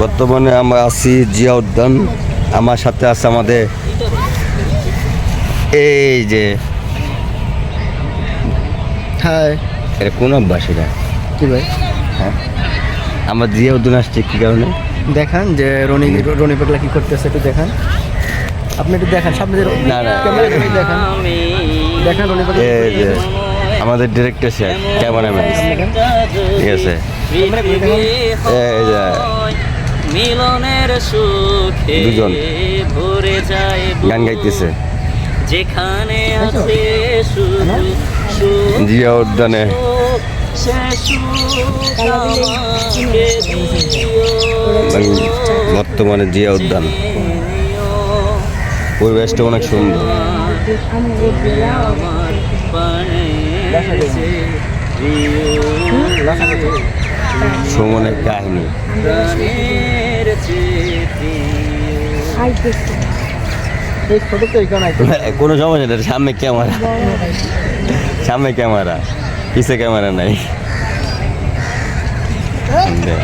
বর্তমানে আমরা আছি জিয়া উদ্যান আমার সাথে আছে আমাদের এই যে হ্যাঁ এটা কোন অভ্যাস এটা? কি ভাই? আমরা জিয়া উদ্যান আসছি কী কারণে? দেখান যে রনি রনি পাগলা কি করতেছে একটু দেখান। আপনি একটু দেখান সামনে যে না, না। দেখান। দেখান রনি পাগলা। আমাদের ডিরেক্টর স্যার ক্যামেরাম্যান ঠিক আছে। মিলনের সুখে দুজন। ভরে যায়। গান গাইতেছে। যেখানে আছে শুধু জিয়া উদ্যানে। মানে বর্তমানে জিয়া উদ্যান। পরিবেশটা অনেক সুন্দর। সুমনের কাহিনী। কোনো সমস্যা নেই সামনে ক্যামেরা। সামনে ক্যামেরা পিছে ক্যামেরা নাই। দেখ।